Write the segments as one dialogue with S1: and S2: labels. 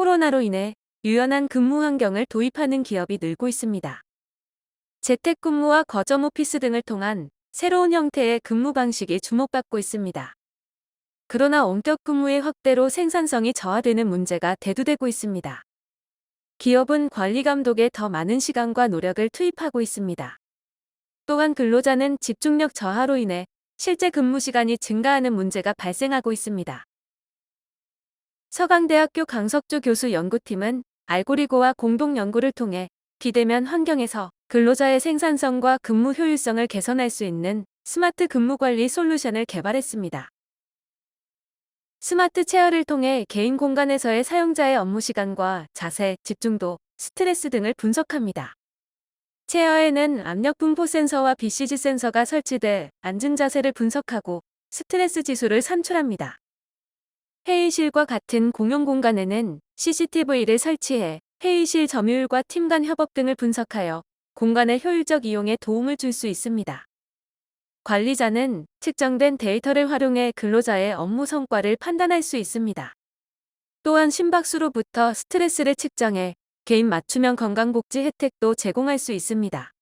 S1: 코로나로 인해 유연한 근무 환경을 도입하는 기업이 늘고 있습니다. 재택근무와 거점 오피스 등을 통한 새로운 형태의 근무 방식이 주목받고 있습니다. 그러나 원격 근무의 확대로 생산성이 저하되는 문제가 대두되고 있습니다. 기업은 관리 감독에 더 많은 시간과 노력을 투입하고 있습니다. 또한 근로자는 집중력 저하로 인해 실제 근무 시간이 증가하는 문제가 발생하고 있습니다. 서강대학교 강석주 교수 연구팀은 알고리고와 공동 연구를 통해 비대면 환경에서 근로자의 생산성과 근무 효율성을 개선할 수 있는 스마트 근무 관리 솔루션을 개발했습니다. 스마트 체어를 통해 개인 공간에서의 사용자의 업무 시간과 자세, 집중도, 스트레스 등을 분석합니다. 체어에는 압력 분포 센서와 BCG 센서가 설치돼 앉은 자세를 분석하고 스트레스 지수를 산출합니다. 회의실과 같은 공용 공간에는 CCTV를 설치해 회의실 점유율과 팀 간 협업 등을 분석하여 공간의 효율적 이용에 도움을 줄 수 있습니다. 관리자는 측정된 데이터를 활용해 근로자의 업무 성과를 판단할 수 있습니다. 또한 심박수로부터 스트레스를 측정해 개인 맞춤형 건강복지 혜택도 제공할 수 있습니다.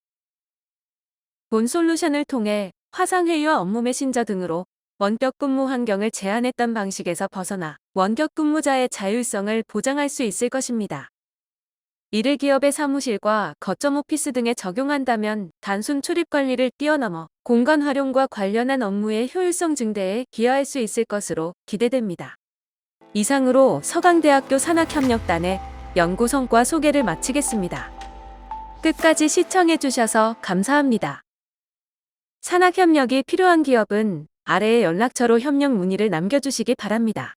S1: 본 솔루션을 통해 화상회의와 업무 메신저 등으로 원격 근무 환경을 제한했던 방식에서 벗어나 원격 근무자의 자율성을 보장할 수 있을 것입니다. 이를 기업의 사무실과 거점 오피스 등에 적용한다면 단순 출입 관리를 뛰어넘어 공간 활용과 관련한 업무의 효율성 증대에 기여할 수 있을 것으로 기대됩니다. 이상으로 서강대학교 산학협력단의 연구 성과 소개를 마치겠습니다. 끝까지 시청해 주셔서 감사합니다. 산학협력이 필요한 기업은 아래의 연락처로 협력 문의를 남겨주시기 바랍니다.